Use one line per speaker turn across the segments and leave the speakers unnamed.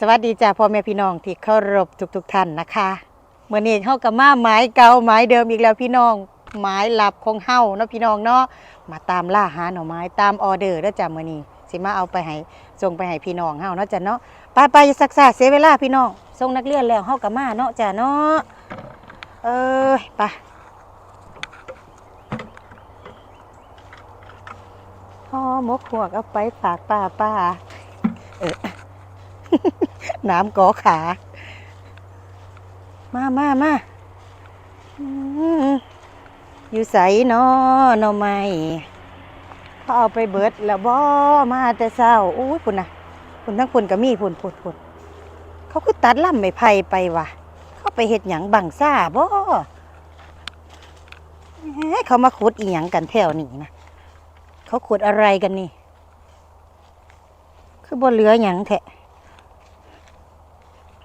สวัสดีจ้าพ่อแม่พี่น้องที่เคารพทุกๆทท่านนะคะเมื่อนี้เฮากับมาไม้เก่าไม้เดิมอีกแล้วพี่น้องไม้หลับของเฮาเนาะพี่น้องเนาะมาตามล่าหาหน่อไม้ตามออเดอร์แล้วจ้ะมื้อนี้สิมาเอาไปให้ส่งไปให้พี่น้องเฮาเนาะจ้ะเนาะไปไปอย่าซักษาเสียเวลาพี่น้องส่งนักเรียนแล้วเฮากับมาเนาะจ้ะเนาะเอ้ยไปห่อหมกหวกเอาไปฝากป้าป้าเออ น้ำกอขา มามามาอยู่ใสเนาะหน่อไม้เขาเอาไปเบิดแล้วบ่มาแต่เช้าอู้ยพุ่นะพุ่นทั้งพุ่นก็มีพุ่นพุ่นพุ่นเขาคือตัดล่ำไม่ไผ่ไปว่ะ เขาไปเฮ็ดหยังบังซ่าบ่เอ๊ะเขามาขุดอีหยังกันแถวนี้นะเขาขุดอะไรกันนี่ คือบ่เหลือหยังแท้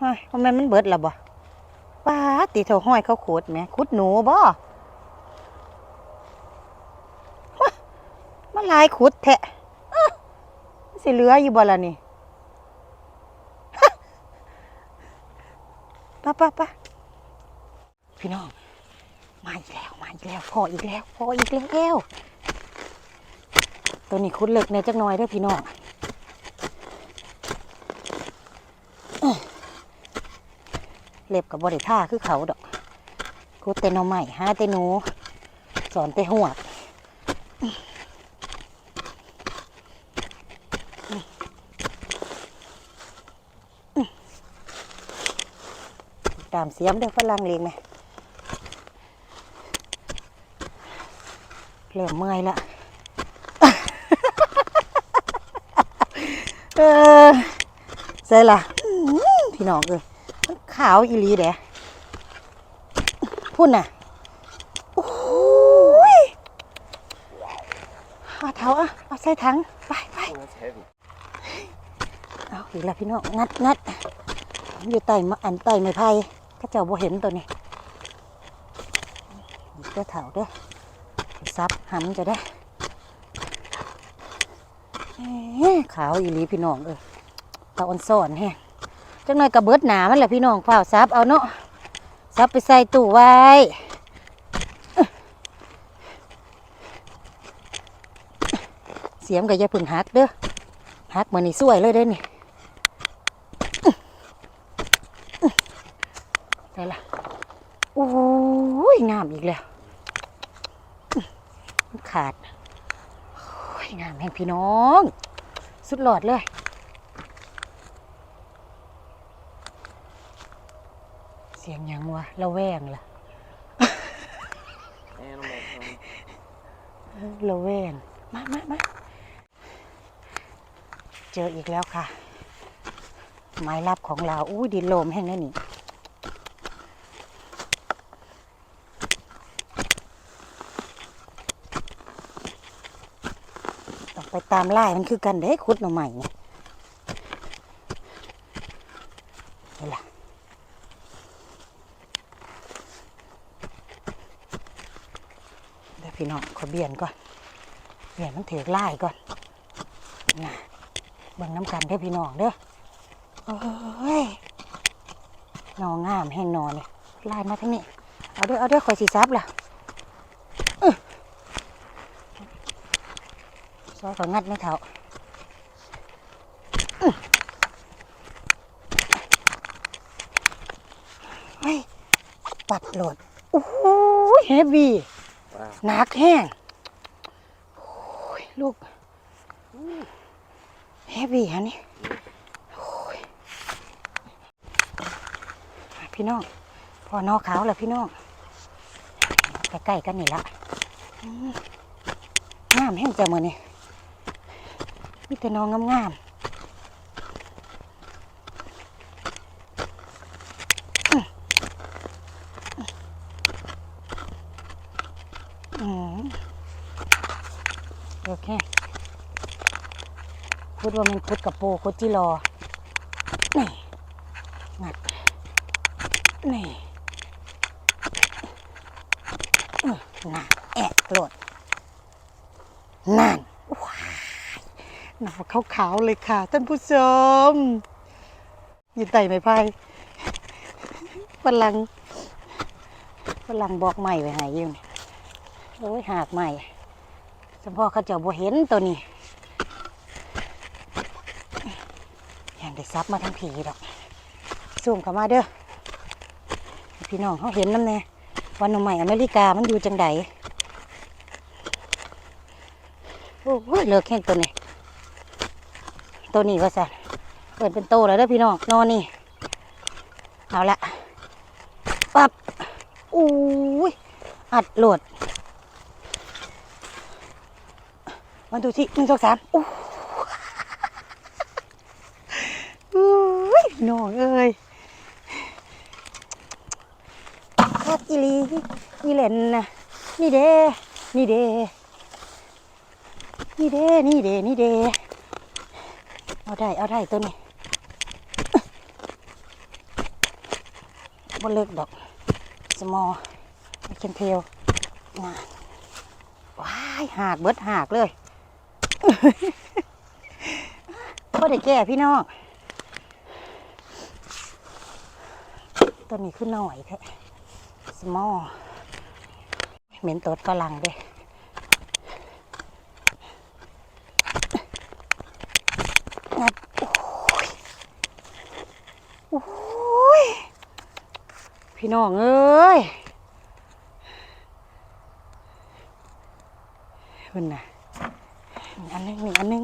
ฮ้ยทำไมมันเบิดละบ่ป้าตีเท่าห้อยเขาขุดไหมขุดหนูบ่มันหลายขุดแทะอ๊ะมันสิเหลืออยู่บ่ล่ะนี่ฮะป้าป้าป้าพี่น้อง มาอีกแล้ว มาอีกแล้วพออีกแล้วพออีกแล้ว ตัวนี้ขุดเล็กในจักหน่อยเด้อพี่น้อง เล็บกับบริท่าคือเขาดอกกูเตนเอาใหม่หาเตนู สอนเตหัวกตามเสียมเด้อฝรั่งเลี้ยงไหมเริ่มเมื่อยละเออใส่ละพี่น้องเอ้ย ขาวอีลีเด้พุ่นน่ะโอ้ยเอาเท้าอะเอาใส่ถังไปไปเอาอีกแล้วพี่น้องงัดงัดอยู่ใต้มะอันใต้ไม้ไผ่ก็เจ้าบ่เห็นตัวนี้อีกเด้อเถาเด้อซับหำจะได้ขาวอีลีพี่น้องเอ้ยตาอ่อนซ่อนแฮง จังหน่อยกระเบิดหนามันแหละพี่น้องเฝ้าวซับเอาเนาะซับไปใส่ตู้ไว้เสียมก็อย่าเพึ่งหักเด้อหักมือนนี่สวยเลยเด้อนี่ได้ละโอ้ยงามอีกแล้วขาดโอ้ยงามแห่งพี่น้อง สุดหลอดเลย เสียงหยังวะ ระแวงล่ะ
Animal from
ระแวง มามามาเจออีกแล้วค่ะ ไม้ลับของเรา อู้ดินโลมแห้งนั่นนี่ ต้องไปตามไล่มันคือกันเด้คุดหน่อใหม่เนี่ยนี่ล่ะ เดี๋ยว พี่น้องขอเบียนก่อนเบียนมันถือไล่ก่อนนะเบิ่งน้ำกันเด้อพี่น้องเด้อโอ้ยนองามแห้งนอนเลยไล่มาทั้งนี้เอาเด้อเอาเด้อคอยสีซับล่ะอื้อซอยก็งัดไม่เท่าเฮ้ยปัดโหลดโอ้โหเฮฟวี่ หนักแห้งโอ้ยลูกเฮฟวี่ฮะนี่พี่น้องพอนอขาวแล้วพี่น้องใกล้ๆกันนี่ละงามแห้งจะมือนี่มีแต่น้องงามๆอื้ออืม โอเคพูดว่ามันคุดกับโปคุดจิรอ นี่ งัด นี่น่ะแอะโกรธนั่นว้ายหนาวขาวๆเลยค่ะ ท่านผู้ชมยืนไต่ไม่พายฝรั่งฝรั่งบอกใหม่ไว้ใหายยืมโอ้ยหากใหม่ สมพ่อเขาเจ้าบ่เห็นตัวนี้ยังได้ซับมาทั้งผีดอกซูมเข้ามาเด้อพี่น้องเขาเห็นน้ำแน่วันนใหม่อเมริกามันอยู่จังใดโอ้ยเลิกแค่ตัวนี้ ตัวนี้ก็สั่นเปิดเป็นโตแล้วเด้อพี่น้องนอนนี่เอาละปับอู้ยอัดโหลด มาดูสิหนึ่งสองสามอู้อู้ยพี่น้องเอ้ยคักอีลีอีเลนนะนี่เด้ นี่เด้ นี่เด้ นี่เด้ นี่เด้ เอาได้ เอาได้ตัวนี้บนเลิกดอก สมอไอเคนเทลงานว้ายหากเบิดหากเลย ก็ได้แก่พี่น้องตัวนี้ขึ้นหน่อยแท้สมอเหม็นตดฝรั่งเด้งัดโอ้ยโอ้ย พี่น้องเอ้ยคุณน่ะมีอันนึงมีอันนึง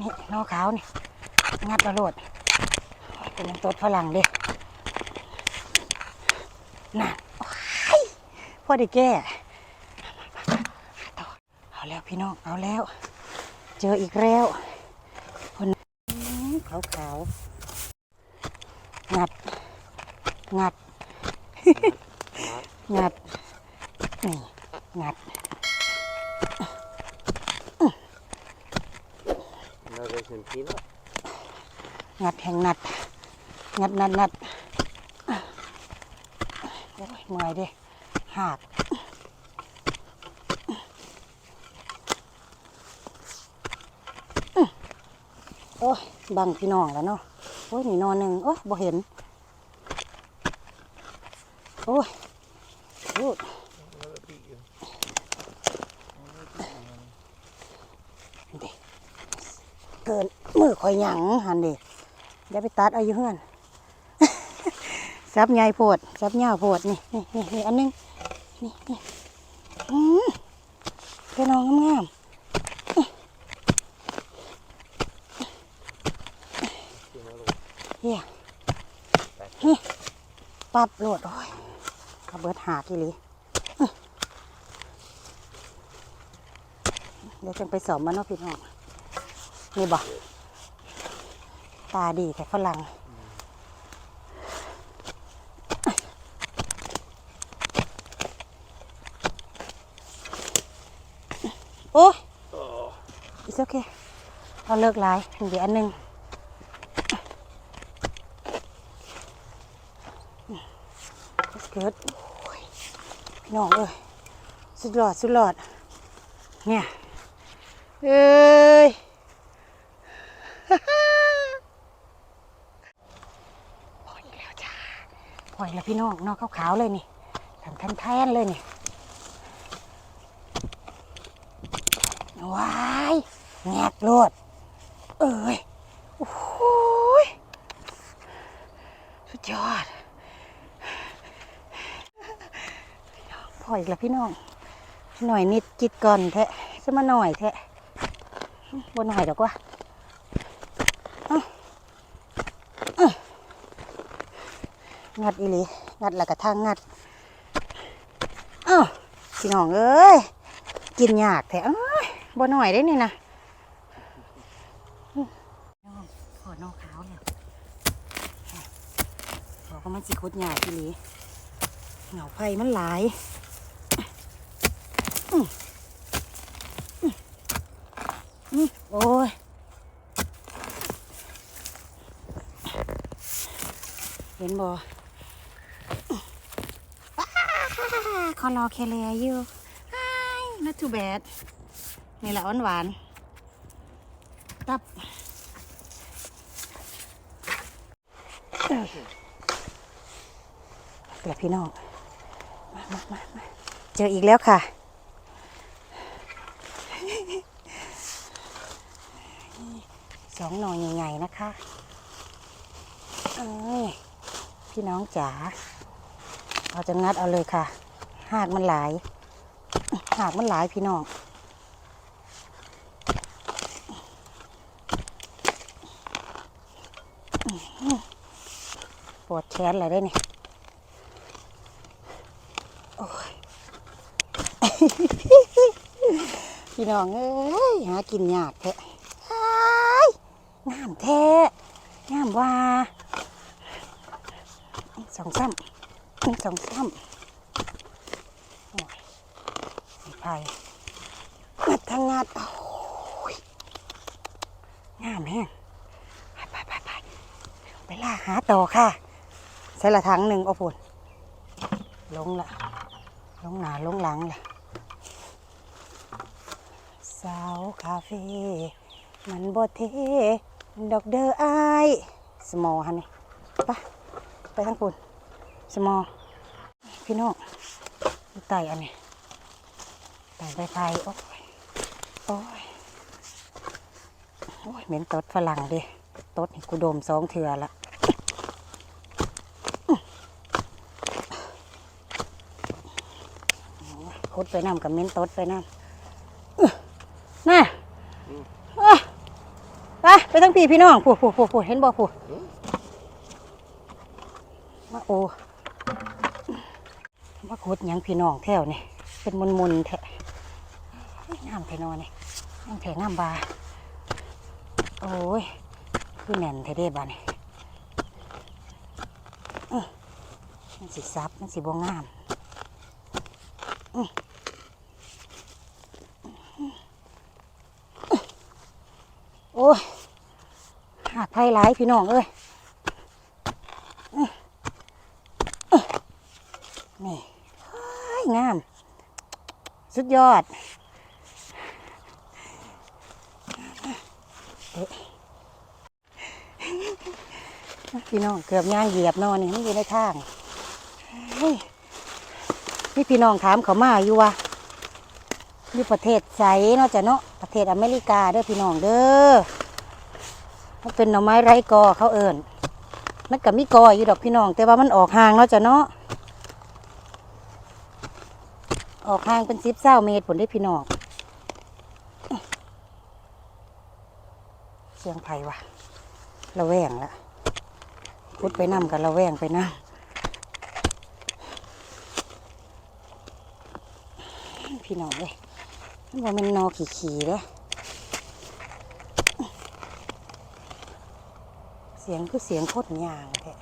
นี่ นี่งัดกระโดดเป็นน้ำตดฝรั่งเดิน่ะพ่อได้แก้ต่อเอาแล้วพี่น้อง เอาแล้ว เจออีกแล้วขาวขาวๆงัด งัด งัด นี่ งัด
เราจะเห็นกินแล้ว
งัดแห่งนัด งัดนัดนัดโอ้ยเมื่อยดิหากโอ้ยบังพี่น้องแล้วเนาะโอ้ยนี่นอนหนึ่งโอ้ยบ่เห็น โอ้ยโอ้ยเด็เกินมือข่อยหยังหันเด็ เดี๋ยวไปตัดเอาอยู่เฮือนซับใหญ่โพดซับยาโพดนี่นี่นี่นี่อันนึงนี่นี่อืมเป็นน้องงามๆเฮียปั๊บโหลดโอ้ยกระเบิดหากี่ลีเดี๋ยวจังไปสอบมันเนาะพี่น้องนี่บอก ตาดีแต่ฝรั่งโอ้ย it's okay เอาเลิกไลายเดี๋ยวอันหนึงเกิดโอ้ยพี่น้องเอ้ยสุดหลอด สุดหลอด เนี่ย เอ้ย พออีกแล้วจ้าพออีก แล้วพี่น้องนอกขาวๆเลยนี่ทำแทนๆเลยนี่ว้ายแงกโลด เอ้ยโอ้ยสุดยอดพออีกแล้วพี่น้อง หน่อยนิดจิตก่อนแทะจะมาหน่อยแทะบนหน่อยดอกว่า งัดอีหลีงัดแล้วก็ทางงัดอ้าวพี่น้องเอ้ยกินยากแท้เอ้ยบ่หน่อยได้นี่นะขอนอกขาวแล้วบอกว่ามันสิคุดยากทีนี้เหงาไฟมันหลายอื้ออื้ออื้อโอ้ยเห็นบ่ คอรอแคเลอยู่ not too bad นี่แหละหวานหวานๆตับเดี๋ยวพี่น้อง มามามามาเจออีกแล้วค่ะ สองหน่อใหญ่ๆนะคะเอ้ยพี่น้องจ๋าเราจะงัดเอาเลยค่ะ หากมันหลาย หากมันหลายพี่น้องปวดแขนอะไรได้เนี่ยพี่น้องเอ้ยหากินยากแท้อ้ายงามแท้งามว่าสองซ้ำสองซ้ำโอ้ย สีไผ่งัดทางงัดโอ้ยงามแห้งไปไปไปไปไปล่าหาต่อค่ะ ใส่ละถังหนึ่งโอ้ปุ่นลงละลงหนาลงหลังละสาวคาเฟ่มันบ่เทดอกเดออายสมอฮะนี่ไปไปทางปุ่นสมอพี่น้องไต่อันนี้ ไต่ไปไฟโอ้ยโอ้ยโอ้ยเหม็นตดฝรั่งดิตดกูดมสองเถื่อละคุดไปน้ำกับเม้นตดไปน้ำอื้อน่ะไปไปทั้งพี่พี่น้องผู้ผู้ผู้ผู้เห็นบ่ผู้มาโอมาคุดยังพี่น้องแถวนี่เป็นมุนมุนแทะน้ำแทนอนี่น้ำแทน้ำบาโอ้ยคือแน่นแท้เด้บานี่มันสิซับมันสิบ่งามโอ้ยหากไผ่หลายพี่น้องเอ้ยนี่งาม สุดยอดเอ๊ะ พี่น้องเกือบย่างเหยียบนอนนี่มันอยู่ในทางเฮ้ยนี่พี่น้องถามเขามาอยู่ว่าอยู่ประเทศไสเนาะจ้ะเนาะประเทศอเมริกาเด้อพี่น้องเด้อมันเป็นหน่อไม้ไร้กอเขาเอิญมันก็มีกออยู่ดอกพี่น้อง แต่ว่ามันออกห่างเนาะจ้ะเนาะออกห่างเป็นสิบเศร้าเมตรผลได้พี่น้อง สียงไผ่วะระแวงละพุดไปน้ำกันระแวงไปน้ำพี่น้องเลยมันว่ามันนอขี่ขี่ๆเด้อเสียงคือเสียงโคตรยางแท้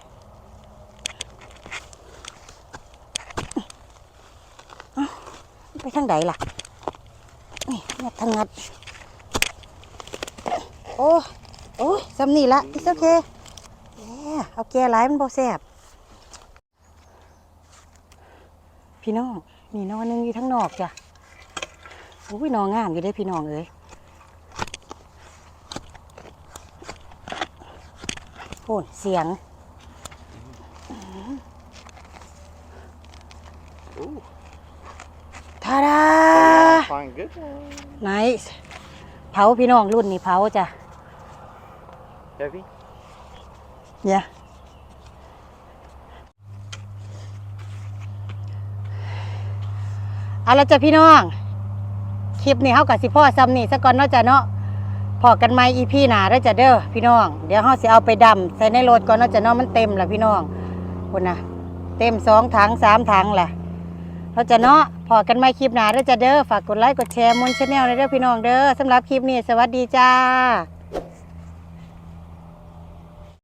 ไปทางใดล่ะ นี่งัดทางงัด โอ้โอ้ยซ้ำนี่ละอีโอเคเอ้เอาแก่หลายมันบ่แซ่บพี่น้องมีนอหนึงอยู่ทั้งนอกจ้ะอุ้ยนองามอยู่ได้อพี่น้องเอ้ยโอ้ยเสียง
Ooh,
ทาดา
fine, good.
ไนส์เผาพี่น้องรุ่นนี้เผาจ้ะ
Heavy?
เนี่ยเอาละจ้ะพี่น้อง คลิปนี้เฮากับสิพ่อซ้ำนี่ซะก่อนเนาะจ้ะเนาะพอกันไหมอีพี่หนาเด้อจ้ะเด้อพี่น้อง เดี๋ยวเฮาสิเอาไปดำใส่ในรถก่อนเนาะจ้ะเนาะมันเต็มแล้วพี่น้องคุณนะเต็มสองถังสามถังแหละเราจะเนาะพอกันไหมคลิปหนาเด้อจ้ะเด้อฝากกดไลค์กดแชร์มนชแนลในเด้อพี่น้องเด้อสำหรับคลิปนี้ สวัสดีจ้า